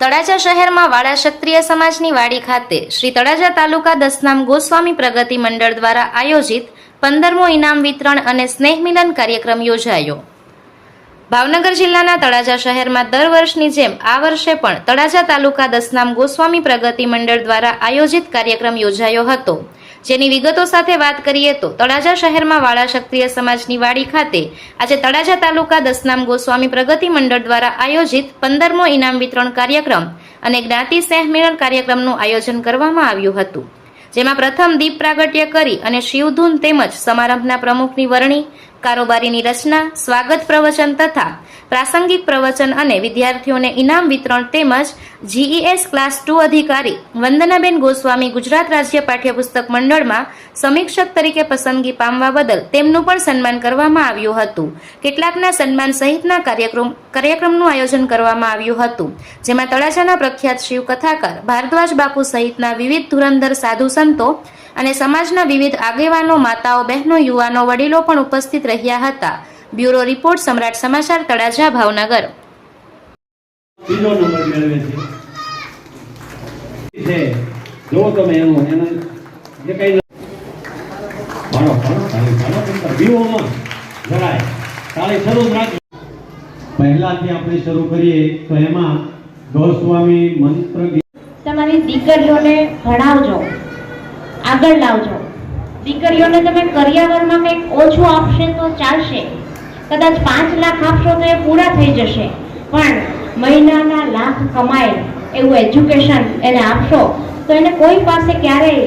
તળાજા શહેરમાં વાડા ક્ષત્રિય સમાજની વાડી ખાતે શ્રી તળાજા તાલુકા દસનામ ગોસ્વામી પ્રગતિ મંડળ દ્વારા આયોજિત પંદરમો ઇનામ વિતરણ અને સ્નેહ મિલન કાર્યક્રમ યોજાયો. ભાવનગર જિલ્લાના તળાજા શહેરમાં દર વર્ષની જેમ આ વર્ષે પણ તળાજા તાલુકા દસનામ ગોસ્વામી પ્રગતિ મંડળ દ્વારા આયોજિત કાર્યક્રમ યોજાયો હતો. જેની વિગતો સાથે વાત કરીએ તો તળાજા શહેરમાં વાળા ક્ષત્રિય સમાજની વાડી ખાતે આજે તળાજા તાલુકા દસનામ ગોસ્વામી પ્રગતિ મંડળ દ્વારા આયોજિત પંદરમો ઇનામ વિતરણ કાર્યક્રમ અને જ્ઞાતિ સ્નેહ મિલન કાર્યક્રમનું આયોજન કરવામાં આવ્યું હતું. જેમાં પ્રથમ દીપ પ્રાગટ્ય કરી અને શિવધૂન તેમજ સમારંભના પ્રમુખની વરણી કારોબારીની રચના, સ્વાગત પ્રવચન તથા પ્રાસંગિક પ્રવચન અને વિદ્યાર્થીઓને ઇનામ વિતરણ તેમજ જીઈએસ ક્લાસ ટુ અધિકારી વંદનાબેન ગોસ્વામી ગુજરાત રાજ્ય પાઠ્યપુસ્તક મંડળમાં સમીક્ષક તરીકે પસંદગી પામવા બદલ તેમનું પણ સન્માન કરવામાં આવ્યું હતું. કેટલાકના સન્માન સહિતના કાર્યક્રમ, કાર્યક્રમનું આયોજન કરવામાં આવ્યું હતું. જેમાં તળાજાના પ્રખ્યાત શિવ કથાકાર ભારદ્વાજ બાપુ સહિતના વિવિધ ધુરંધર સાધુ સંતો અને સમાજના વિવિધ આગેવાનો માતાઓ બહેનો યુવાનો વડીલો પણ ઉપસ્થિત રહ્યા હતા. બ્યુરો રિપોર્ટ સમ્રાટ સમાચાર તળાજા ભાવનગર. જો તમે એનું એને જે કઈ જરાય શરૂ રાખી પહેલાથી આપણે શરૂ કરીએ તો એમાં ગોસ્વામી મંત્ર તમારી દીકરીઓને ભણાવજો. આગળ લાવજો. દીકરીઓને તમે કરિયાવરમાં કંઈક ઓછું આપશે તો ચાલશે. કદાચ પાંચ લાખ આપશો તો એ પૂરા થઈ જશે. પણ મહિનાના લાખ કમાય એવું એજ્યુકેશન એને આપશો તો એને કોઈ પાસે ક્યારેય